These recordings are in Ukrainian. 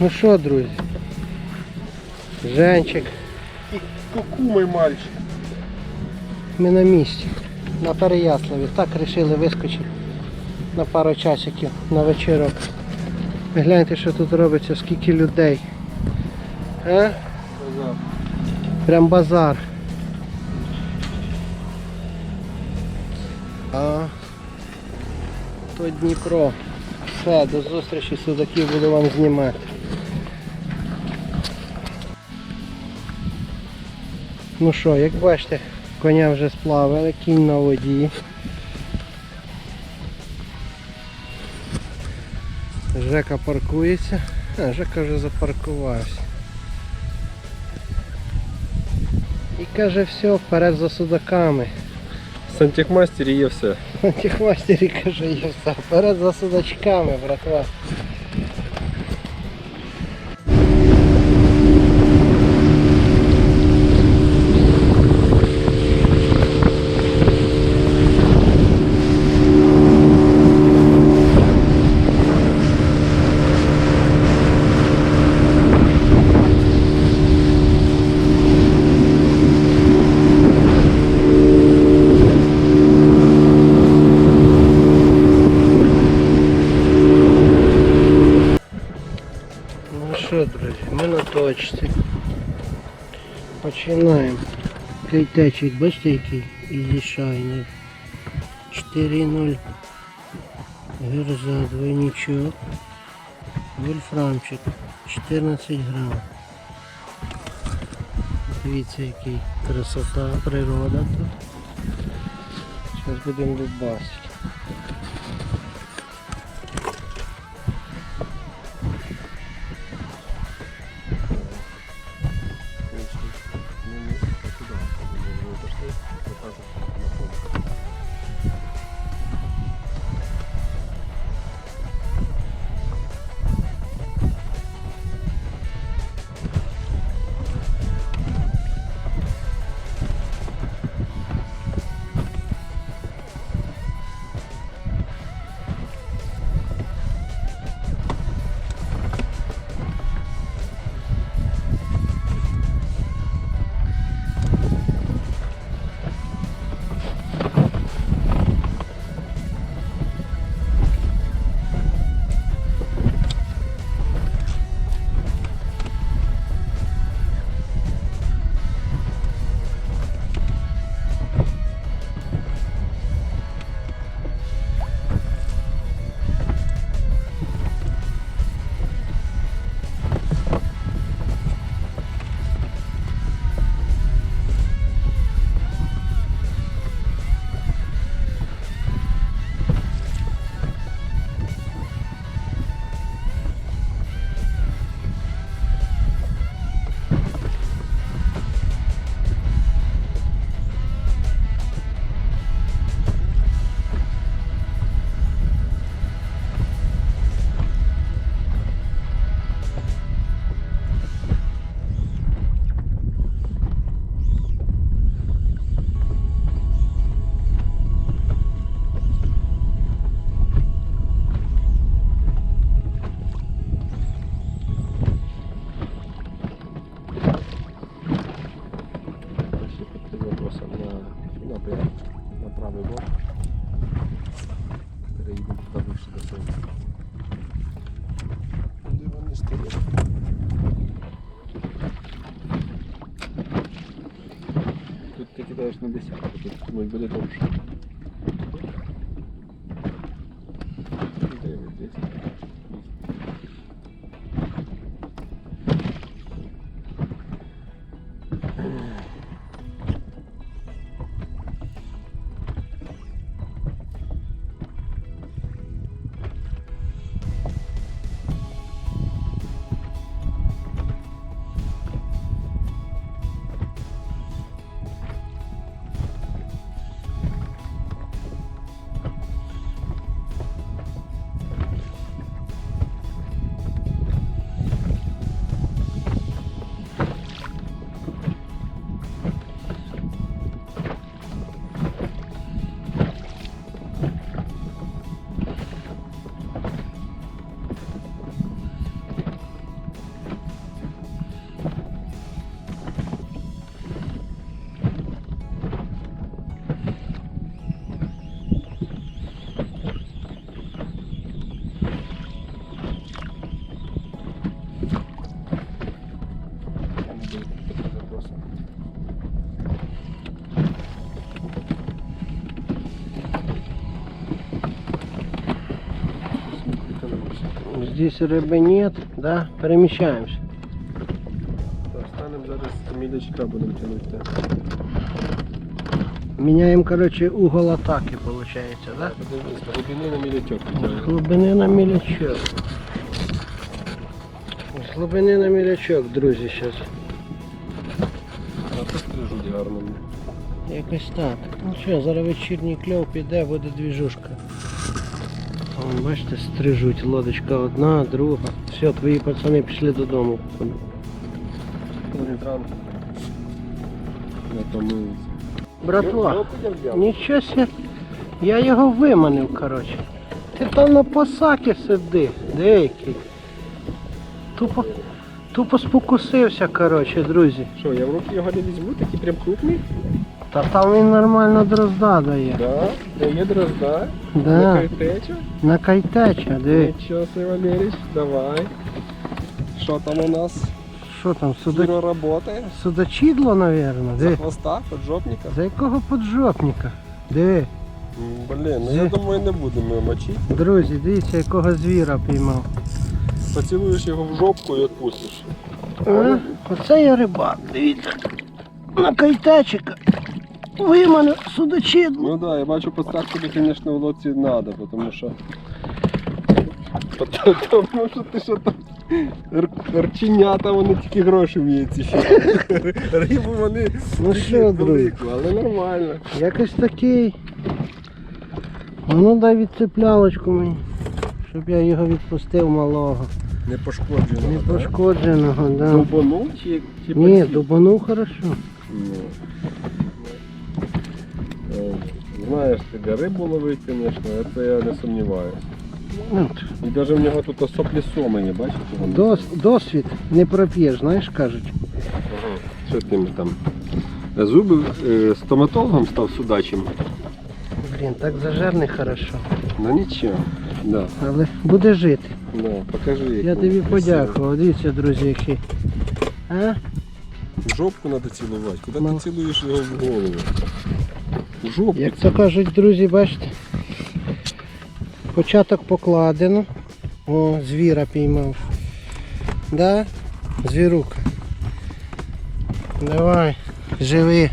Ну що, друзі? Женчик, Ку-ку, мой мальчик. ми на місці. На Переяславі. Так вирішили вискочити на пару часиків на вечірок. Ви Гляньте, що тут робиться, скільки людей. А? Прям базар. А то Дніпро. Все, до зустрічі судаків буду вам знімати. Ну що, як бачите, коня вже сплавили, кінь на воді. Жека паркується. А, Жека вже запаркувався. І каже, все, вперед за судаками. Сантехмастер є все. Антихмастері каже, є все. Вперед за судачками, братва. Точці. Починаємо. Кейтечик, бачите який? Shiner. 4.0. Герза, двойничок. Вольфрамчик. 14 грам. Дивіться, який красота, природа тут. Зараз будемо дубасити. Тут ну, буде довше. Здесь рыбы нет, да? Перемещаемся. Так, станемо зараз мілячка будемо тягнути. Меняем, короче, угол атаки, получается, да? Подивись, глибини на мілячок. З глибини на мілячок. З глибини на мілячок, друзі, зараз. А тут стрижуть гарно. Якось так. Ну що, зараз вечірній кльов піде, буде двіжушка. Бачите, стрижуть. Лодочка одна, друга. Все, твої пацани пішли додому. Братва, нічого ся. Я його виманив, коротше. Ти там на посакі сиди, деякий. Тупо, тупо спокусився, коротше, друзі. Що, я в руки його не візьму, такий прям крупний? Та там він нормально дрозда дає. Да. Де є дрозда? Да. Нехай тече. На кайтеча, диви. Нічого собі, Валерич, давай. Що там у нас? Що там, суда... Кіро работає. судочідло, напевно, За хвоста, поджопника. За якого поджопника? Диви. Блін, ну я думаю, не будемо його мочити. Друзі, дивіться, якого звіра піймав. Поцілуєш його в жопку і відпустиш. А? Оце я рибак, дивіться. На кайтечика. Виманив судочідло. Ну да, я бачу подстав тобі, звісно, в лодці треба, тому що. Тому що ти що там. Рченята, вони тільки гроші вміють ще. Рибу вони Ну що, велику, але нормально. Якось такий. Ну дай відцеплялочку мені. Щоб я його відпустив малого. Не пошкоджено. Не пошкодженого, да. Дубанув чи, чи Ні, дубанув хорошо. Ну. Е, Знаєш, ти де рибу ловить, звісно, це я не сумніваюся. Ну, І навіть в нього тут соплі сомені, бачите? Дос, досвід не проп'єш, знаєш, кажуть. Ага. Що ти там? Зуби е, стоматологом став судачим. Блін, так зажерне хорошо. Ну нічого. Да, Але буде жити. да, покажи. як Я він тобі подякував. Дивіться, друзі, який. А? В жопку треба цілувати. Куди Ну. ти цілуєш його в голову? В жопку. Як то кажуть, друзі, бачите. Початок покладено. О, звіра піймав. Да? Звірук. Давай, живи.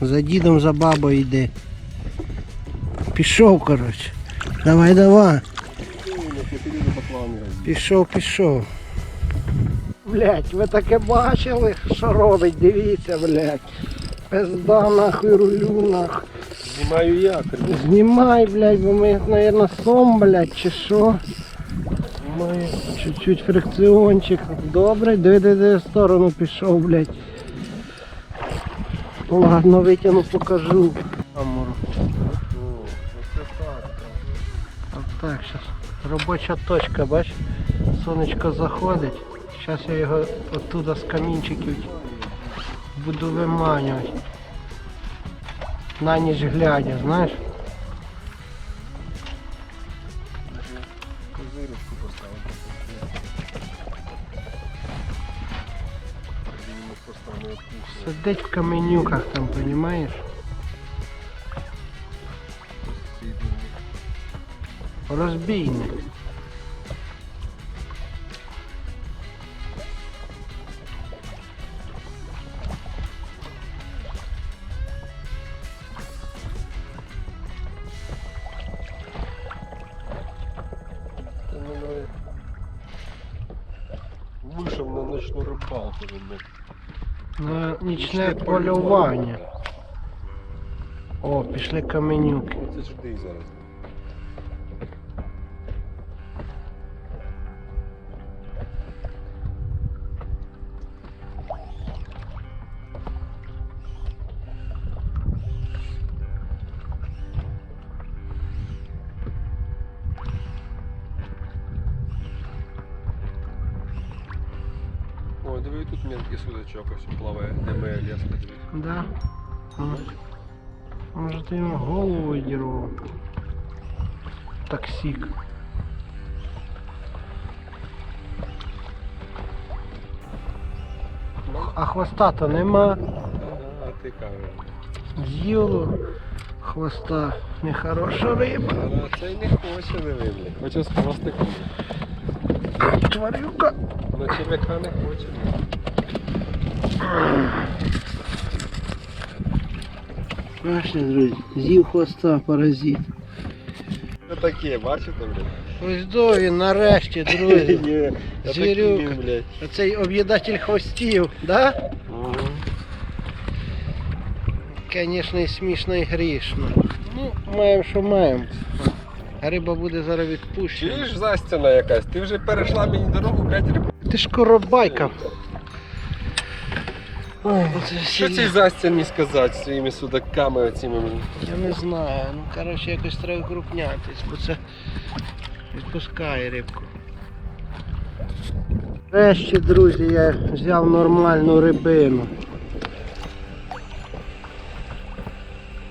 За дідом, за бабою йди. Пішов, коротше. Давай, давай. Пішов, пішов. Блять, ви таке бачили, що робить, дивіться, блять. Пизда нахуй рулю нахуй. Знімаю як. Знімай, блядь, бо ми, наверное, сом, блядь, чи що. Знімаю чуть-чуть фрикціончик. Добре, диви, диви, в сторону пішов, блядь. Ладно, витягну, покажу. Амуру. Так, так, зараз. Робоча точка, бач? Сонечко заходить. Зараз я його оттуда з камінчиків буду виманювати. На ніч глядя, знаєш? Козирочку відпустить. Сидить в каменюках там, понімаєш? Розбійник. Ночну рибалку. блядь. На нічне полювання. О, пішли каменюки. Це сюди зараз. Мелкий судачок ось плаває, де моя леска. Да. Може ти йому голову відірвав. Таксік. А хвоста-то нема. А ти кажеш. З'їло хвоста. Пахне хороша риба. Цей не хоче диви, блядь. Хоче з хвостиком. Тварюка. На черв'яка не хоче. Бачите, друзі, з'їв хвоста паразит. Це таке, бачите, блядь? Ось до він нарешті, друзі. Блядь. Оцей об'їдатель хвостів, да? Звісно, і смішно і грішно. Ну, маємо, що маємо. Риба буде зараз відпущена. Чуєш застіна якась? Ти вже перейшла мені дорогу 5 років. Ти ж коробайка. Ой, Що цій застіні сказати своїми судаками оціми? Я не знаю. Ну, коротше, якось треба крупнятись, бо це відпускає рибку. Врешті, друзі, я взяв нормальну рибину.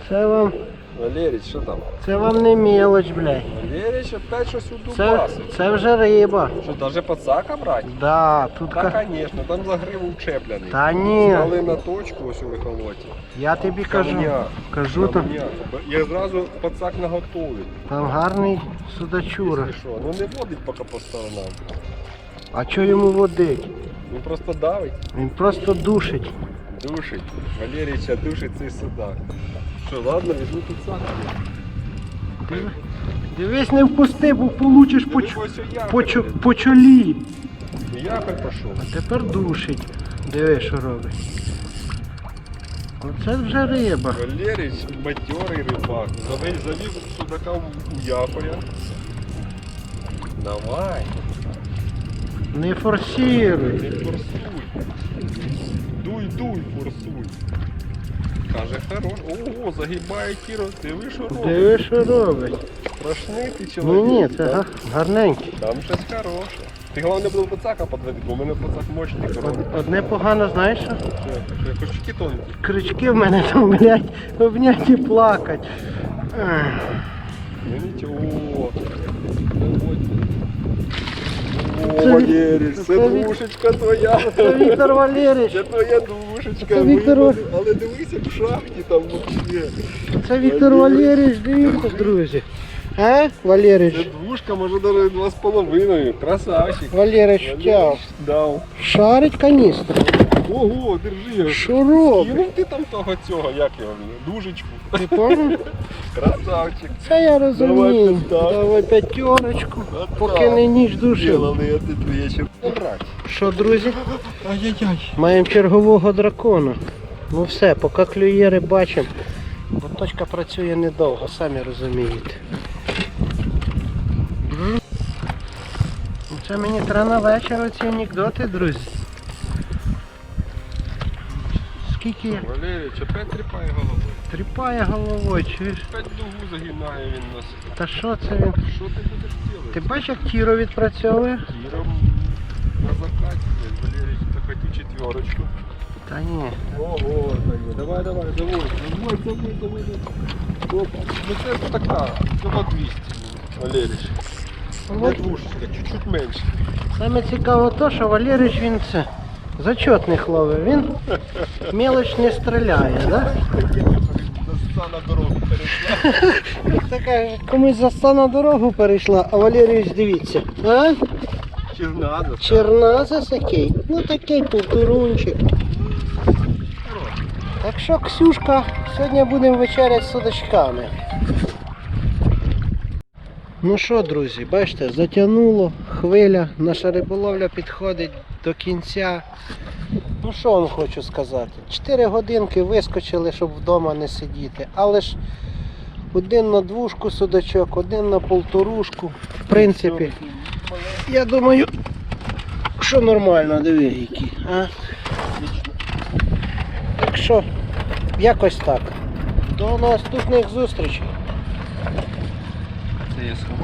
Це вам, Валерій, що там? це вам не мелоч, блядь. Валерій опять щось Це, дубасить. це вже риба. Що, даже пацака брати? Да, тут Та, ка... звісно, там за гриву вчеплений. Та ні. Стали на точку ось у вихолоті. Я тобі кажу. Камня. Кажу там. Я зразу пацак наготовий. там гарний судачура. Якщо що, ну не водить поки по сторонам. А чого йому водить? Він просто давить, Він просто душить. душить. Валерійча душить цей судак. Що, ладно, візьму пацак. Диви- Дивись, не впусти, бо получиш по, Ось я по, чу- по чолі. Якорь пішов. А тепер душить. Диви, що робить. Оце вже риба. Валерій матьорий рибак. Завів, завів судака у якоря. Давай, Не форсируй. не форсуй. Дуй, дуй, форсуй. Каже, хорош. Ого, загибає кіро. Ти ви що робиш? Диви, що робить. Страшний ти Ну чоловік. ні, це да? га- гарненький. Там щось хороше. Ти головне було пацака подведи, бо у мене пацак мощний Од- Одне погано, знаєш що? Що, Кошечки тонкі. Крючки в мене там, блядь, обнять і плакать. Ну нічого. О, Валерій, це це душечка твоя. Це Віктор Валерійович. Це твоя душечка. Це Віктор Але дивися в шахті там вообще. Це Віктор Валерійович, дивіться, друзі. А, Це двушка, може навіть два з половиною. Красавчик. Валерійович втяв. Дав. Шарить каністру. Ого, держи. Що робить? Кинув ти там того цього, як його, дужечку. Ти пам'ятаєш? Красавчик. Це я розумію. Давай, Давай п'ятерочку, поки не ніч душив. Що, друзі? Ай-яй-яй. Маємо чергового дракона. Ну все, поки клює рибачимо. Бо точка працює недовго, самі розумієте. Ну, Це мені треба на вечір оці анекдоти, друзі. Скільки я Валерій, опять тріпає головою. тріпає головою, чуєш? Опять дугу загинає він нас. Та що це він? Що ти будеш робити? Ти бачиш, як тіро відпрацьовує? Тіром на закаті. Валерій, так хотів четверочку. Та ні. Ого, давай, давай, заводь, заводь, заводь, заводь. Опа. Ну це така, всього 200. Валерій. Не двушечка, чуть-чуть менше. Саме цікаво то, що Валерич він це зачетний хлопець. Він мелоч не стріляє, да? На дорогу перейшла. Така комусь заста на дорогу перейшла, а Валерійович дивіться. А? Черназа. Черназис який? Ну такий полтурунчик. Так що, Ксюшка, сьогодні будемо вечеряти з судачками. Ну що, друзі, бачите, затягнуло хвиля, наша риболовля підходить до кінця. Ну що вам хочу сказати? Чотири годинки вискочили, щоб вдома не сидіти. Але ж один на двушку судачок, один на полторушку. В принципі, я думаю, що нормально, диви які. А? Так що, якось так. До наступних зустрічей. Я сховав.